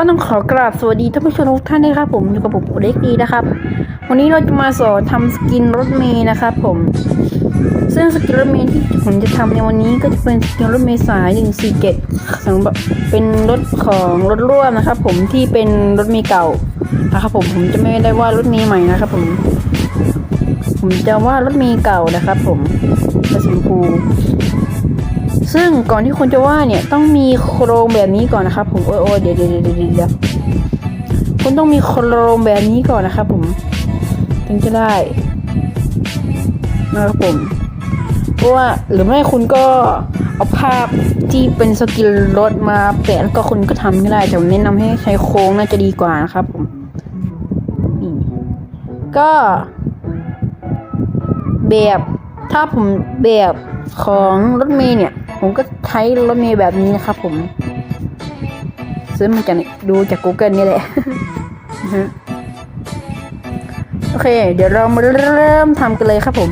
ก็ต้องขอกราบสวัสดีท่านผู้ชมทุกท่านนะครับ ผมอยู่กับผมโอเล็กดีนะครับ วันนี้เราจะมาสอนทำสกินรถเมย์นะครับผม ซึ่งสกินรถเมย์ที่ผมจะทำในวันนี้ก็จะเป็นสกินรถเมย์สาย147สำหรับเป็นรถของรถร่วมนะครับ ผมที่เป็นรถเมย์เก่านะครับผมผมจะไม่ได้ว่ารถเมย์ใหม่นะครับ ผม ผมจะว่ารถเมย์เก่านะครับ ผมกระสีชมพู ซึ่งก่อนที่คุณจะว่าเนี่ยต้องมีโครงแบบนี้ก่อนนะครับผมโอ้ยโอเดี๋ยวเดี๋ยวเดี๋ยวเดี๋ยวคุณต้องมีโครงแบบนี้ก่อนนะครับผมถึงจะได้นะครับผมเพราะว่าหรือไม่คุณก็เอาภาพที่เป็นสกิลรถมาแปะแล้วก็คุณก็ทำก็ได้แต่ผมแนะนำให้ใช้โค้งน่าจะดีกว่านะครับผมนี่ก็แบบถ้าผมแบบของรถเมย์เนี่ย ผมก็ใช้รถเมย์แบบนี้นะครับผม ซื้อมาจากดูจาก Google นี่แหละโอเค เดี๋ยวเรามาเริ่มทำกันเลยครับผม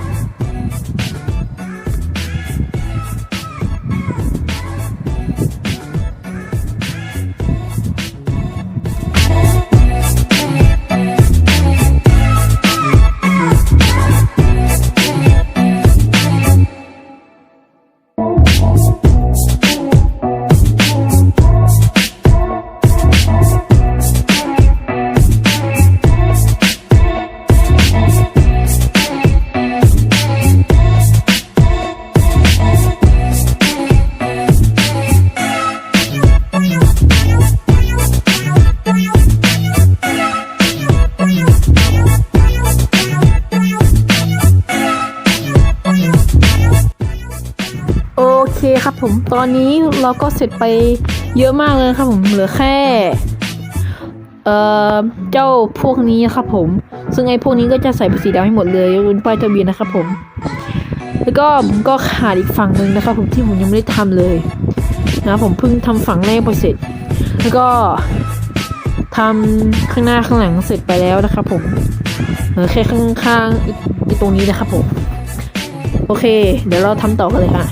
ตอนนี้เราก็เสร็จไปเยอะมากเลยครับผม เหลือแค่ เอ่อ เจ้าพวกนี้ครับผม ซึ่งไอ้พวกนี้ก็จะใส่เป็นสีดำให้หมดเลยยกเว้นป้ายทะเบียนนะครับผม แล้วก็ผมก็ขาดอีกฝั่งหนึ่งนะครับผมที่ผมยังไม่ได้ทำเลยนะผมเพิ่งทำฝั่งแรกไปเสร็จ แล้วก็ทำข้างหน้าข้างหลังเสร็จไปแล้วนะครับผมเหลือแค่ข้างๆอีกอีกตรงนี้นะครับผม โอเค เดี๋ยวเราทำต่อกันเลยค่ะ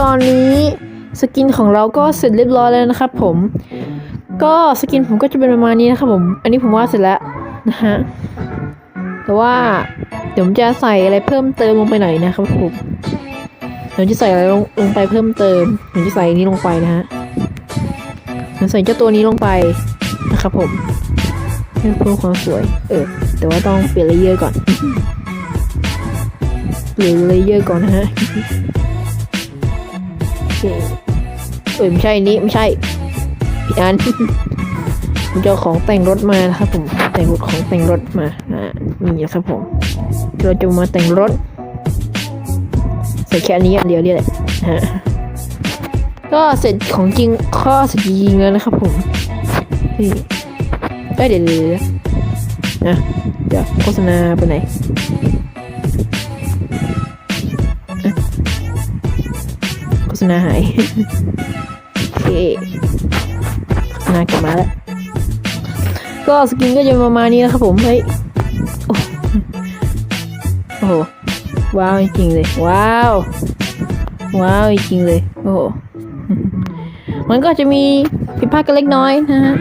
ตอนนี้สกินของเราก็เสร็จเรียบร้อยแล้วนะครับผม ก็สกินผมก็จะเป็นประมาณนี้นะครับผม อันนี้ผมว่าเสร็จแล้วนะฮะ แต่ว่าเดี๋ยวผมจะใส่อะไรเพิ่มเติมลงไปหน่อยนะครับผมเดี๋ยวจะใส่อะไรลงลงไปเพิ่มเติมเดี๋ยวจะใส่อันนี้ลงไปนะฮะเดี๋ยวใส่เจ้าตัวนี้ลงไปนะครับผมเพื่อเพิ่มความสวย เออ แต่ว่าต้องเปลี่ยนเลเยอร์ก่อน เปลี่ยนเลเยอร์ก่อนนะฮะ อเคเอ้ยไม่ใช่นี้ไม่ใช่ผิดอันผมจะเอาของแต่งรถมานะครับผมแต่งรถของแต่งรถมาอ่านี่นะครับผมเราจะมาแต่งรถใส่แค่นี้อันเดียวนี่แหละฮะก็เสร็จของจริงข้อเสร็จจริงแล้วนะครับผมนี่เอ้ยเดี๋ยวเดี๋ยวเดี๋ยวนะเดี๋ยวโฆษณาไปไหน โฆษณาหายโอเคโฆษณากลับมาแล้ว ก็สกินก็จะประมาณนี้นะครับผม เฮ้ย โอ้โห ว้าวจริงเลย ว้าว ว้าวจริงเลย โอ้โห มันก็จะมีผิดพลาดกันเล็กน้อยนะฮะ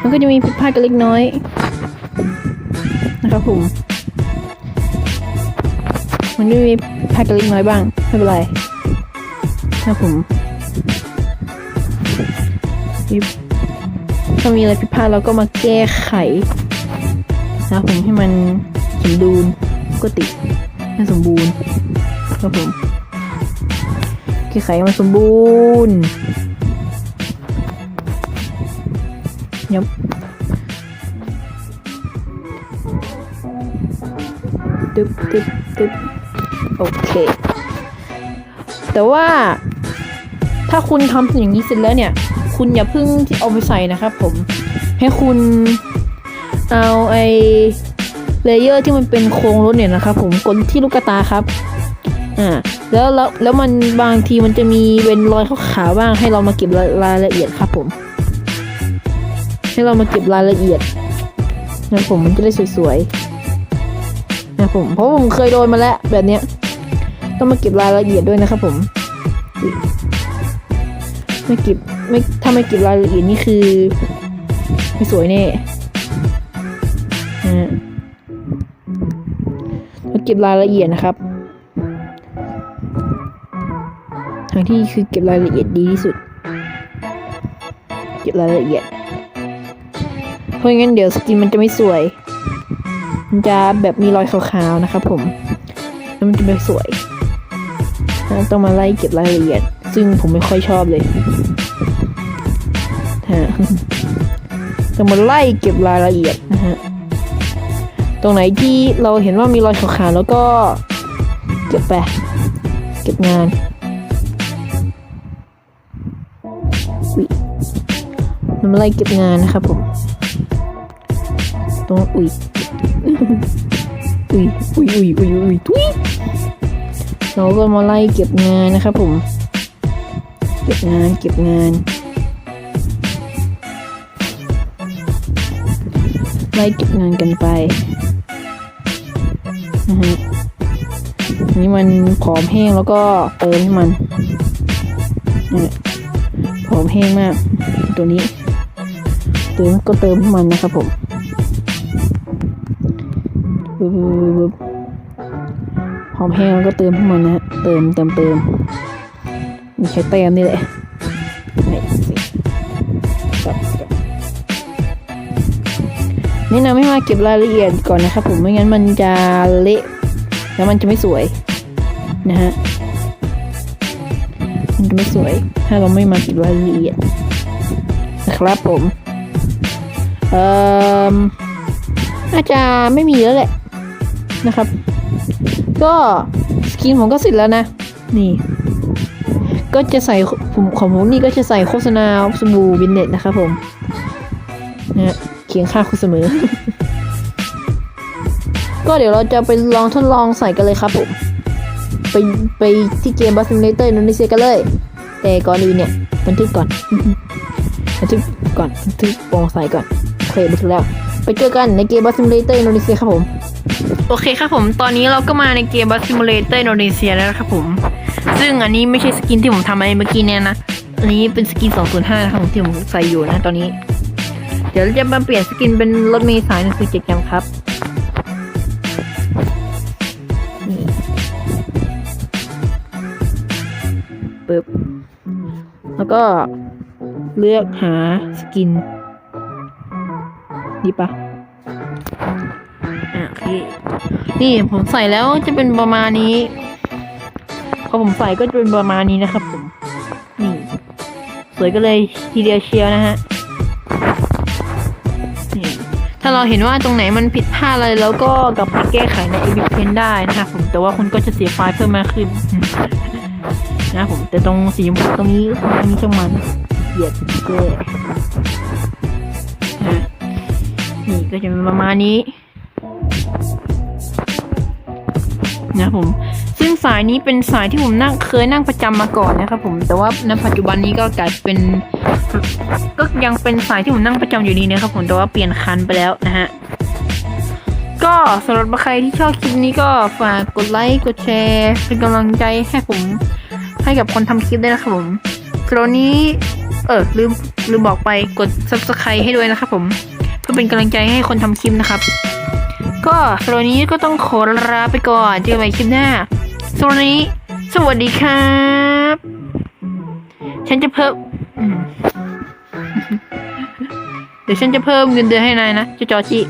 มันก็จะมีผิดพลาดกันเล็กน้อย นะครับผมมันก็มีผิดพลาดกันเล็กน้อยบ้าง ไม่เป็นไร ถ้าผมถ้ามีอะไรผิดพลาดเราก็มาแก้ไขนะผมให้มันสมดุลปกติดให้สมบูรณ์ครับผมแก้ไขให้มันสมบูรณ์ยับตึ๊บตึ๊บตึ๊บโอเค แต่ว่า ถ้าคุณทำอย่างนี้เสร็จแล้วเนี่ย คุณอย่าเพิ่งที่เอาไปใส่นะครับผม ให้คุณเอาไอเลเยอร์ที่มันเป็นโครงรถเนี่ยนะครับผมกดที่ลูกตาครับ อ่า แล้วแล้วแล้วมันบางทีมันจะมีเป็นรอยขาวๆบ้าง ให้เรามาเก็บรายรายละเอียดครับผม ให้เรามาเก็บรายละเอียดนะผมมันจะได้สวยๆนะผมเพราะผมเคยโดนมาแล้วแบบเนี้ย ต้องมาเก็บรายละเอียดด้วยนะครับผม ไม่เก็บไม่ถ้าไม่เก็บรายละเอียดนี่คือ ไม่สวยแน่นะฮะมาเก็บรายละเอียดนะครับ ทางที่คือเก็บรายละเอียดดีที่สุด เก็บรายละเอียด เพราะงั้นเดี๋ยวสกินมันจะไม่สวย มันจะแบบมีรอยขาวๆนะครับผม แล้วมันจะไม่สวย ต้องมาไล่เก็บรายละเอียด ซึ่งผมไม่ค่อยชอบเลยฮะต้องมาไล่เก็บรายละเอียดนะฮะ ตรงไหนที่เราเห็นว่ามีรอยขาวๆแล้วก็เก็บไป เก็บงานอุ๊ยมันมาไล่เก็บงานนะครับผม ตรงอุ้ยอุ้ยอุ้ยอุ้ยอุ้ยอุ้ยทุยเราก็มาไล่เก็บงานนะครับผม เก็บงานเก็บงานไล่เก็บงานกันไปนะฮะนี่มันผอมแห้งแล้วก็เติมให้มันนี่ผอมแห้งมาก ตัวนี้เติมก็เติมให้มันนะครับผมหอมแห้งแล้วก็เติมให้มันนะฮะเติมเติมเติม มีใช้เติมนี่แหละนสิครับครับแนะนำให้มาเก็บรายละเอียดก่อนนะครับผมไม่งั้นมันจะเละแล้วมันจะไม่สวยนะฮะมันจะไม่สวย ถ้าเราไม่มาเก็บรายละเอียดนะครับผมเอ่ออาจจะไม่มีแล้วแหละนะครับ ก็สกินผมก็เสร็จแล้วนะ นี่ ก็จะใส่ผมของผมนี่ก็จะใส่โฆษณาสบู่วินเน็ตนะครับผมนะฮะเคียงค่าคุณเสมอ ก็เดี๋ยวเราจะไปลองทดลองใส่กันเลยครับผม ไปไปที่เกมบัสซิมเลเตอร์อินโดนีเซียกันเลย แต่ก่อนอื่นเนี่ยบันทึกก่อนบันทึกก่อนบันทึกปร่งใส่ก่อนโอเคบันทึกแล้ว ไปเจอกันในเกมบัสซิมเลเตอร์อินโดนีเซียครับผม โอเคครับผม ตอนนี้เราก็มาในเกมบัสซิมเลเตอร์อินโดนีเซียแล้วครับผม ซึ่งอันนี้ไม่ใช่สกินที่ผมทำไว้เมื่อกี้เนี่ยนะ อันนี้เป็นสกิน 205 นะครับที่ผมใส่อยู่นะตอนนี้ เดี๋ยวเราจะมาเปลี่ยนสกินเป็นรถเมล์สาย147กันครับนี่ปึ๊บ แล้วก็เลือกหาสกิน ดีปะอะโอเค นี่ผมใส่แล้วจะเป็นประมาณนี้ พอผมใส่ก็จะเป็นประมาณนี้นะครับผม นี่ สวยก็เลยทีเดียวเชียวนะฮะนี่ถ้าเราเห็นว่าตรงไหนมันผิดพลาดอะไรแล้วก็กลับไปแก้ไขใน e d i t Pen ได้นะครับผมแต่ว่าคุณก็จะเสียไฟล์เพิ่มมากขึ้นนะผมแต่ตรงสีชมพูตรงนี้ตรงนี้ช่างมันเหยียดแก้นะนี่ก็จะเป็นประมาณนี้นะครับผม สายนี้เป็นสายที่ผมนั่งเคยนั่งประจำมาก่อนนะครับผมแต่ว่าณปัจจุบันนี้ก็กลายเป็น ก็ยังเป็นสายที่ผมนั่งประจำอยู่ดีนะครับผมแต่ว่าเปลี่ยนคันไปแล้วนะฮะก็สำหรับใครที่ชอบคลิปนี้ก็ฝากกดไลค์กดแชร์เป็นกำลังใจให้ผมให้กับคนทำคลิปด้วยนะครับผมคราวนี้เออลืมลืมบอกไปกด subscribe ให้ด้วยนะครับผมเพื่อเป็นกำลังใจให้คนทำคลิปนะครับ ก็สำหรัวนนี้ก็ต้องขอลาไปก่อนเจอกันใหม่คลิปหน้า สวัสดีสวัสดีครับ ฉันจะเพิ่มเดี๋ยวฉันจะเพิ่มเงินเดือนให้นายนะเจ้าจอจิ